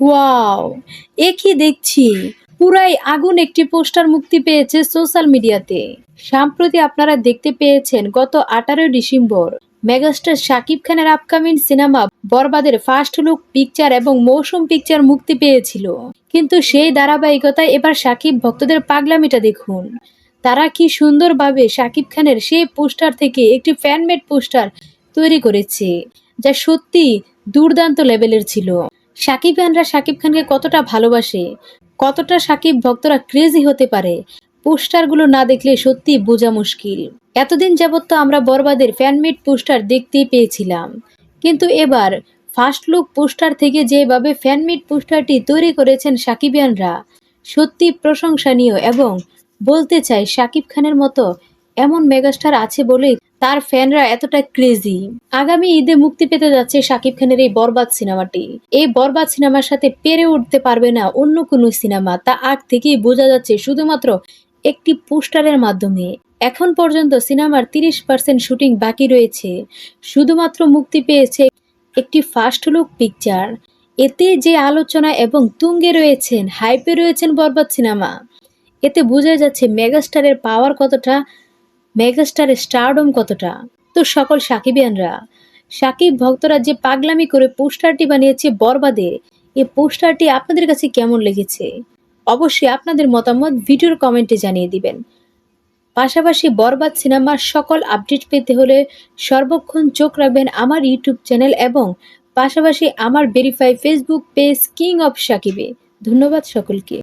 Wow, এ কি দেখছি? পুরাই আগুন একটি পোস্টার মুক্তি পেয়েছে সোশ্যাল মিডিয়াতে। সম্প্রতি আপনারা দেখতে পেয়েছেন গত আঠারোই ডিসেম্বর, মেগাস্টার শাকিব খানের আপকামিং সিনেমা বরবাদের ফার্স্ট লুক পিকচার এবং মৌসুম পিকচার মুক্তি পেয়েছিল। কিন্তু সেই ধারাবাহিকতায় এবার শাকিব ভক্তদের পাগলামিটা দেখুন। তারা কি সুন্দরভাবে শাকিব খানের সেই পোস্টার থেকে একটি ফ্যানমেড পোস্টার তৈরি করেছে, যা সত্যি দুর্দান্ত লেভেলের ছিল। শাকিব খানরা সাকিব খানকে কতটা ভালোবাসে, কতটা সাকিব ভক্তরা ক্রেজি হতে পারে, পোস্টারগুলো না দেখলে সত্যি বোঝা মুশকিল। এতদিন যাবৎ তো আমরা বরবাদের ফ্যানমেড পোস্টার দেখতেই পেয়েছিলাম। কিন্তু এবার ফার্স্ট লুক পোস্টার থেকে যেভাবে ফ্যানমেড পোস্টারটি তৈরি করেছেন সাকিবিয়ানরা, সত্যি প্রশংসনীয় এবং বলতে চাই সাকিব খানের মতো এমন মেগাস্টার আছে বলেই তার ফ্যানরা এতটা ক্রেজি আগামী ঈদে মুক্তি পেতে যাচ্ছে শাকিব খানের এই বরবাদ সিনেমাটি। এই বরবাদ সিনেমার সাথে পেরে উঠতে পারবে না অন্য কোনো সিনেমা, তা আগ থেকেই বোঝা যাচ্ছে শুধুমাত্র একটি পোস্টারের মাধ্যমে। এখন পর্যন্ত সিনেমার তিরিশ পার্সেন্ট শুটিং বাকি রয়েছে। শুধুমাত্র মুক্তি পেয়েছে একটি ফার্স্ট লুক পিকচার এতে যে আলোচনা এবং তুঙ্গে রয়েছেন হাইপে রয়েছেন বরবাদ সিনেমা। এতে বোঝা যাচ্ছে মেগাস্টারের পাওয়ার কতটা মেগাস্টারের স্টারডম কতটা? তো সকল সাকিবিয়ানরা। সাকিব ভক্তরা যে পাগলামি করে পোস্টারটি বানিয়েছে বরবাদের এই পোস্টারটি আপনাদের কাছে কেমন লেগেছে? অবশ্যই আপনাদের মতামত ভিডিওর কমেন্টে জানিয়ে দিবেন। পাশাপাশি বরবাদ সিনেমার সকল আপডেট পেতে হলে সর্বক্ষণ চোখ রাখবেন আমার ইউটিউব চ্যানেল এবং পাশাপাশি আমার verify Facebook page king of সাকিবে ধন্যবাদ সকলকে।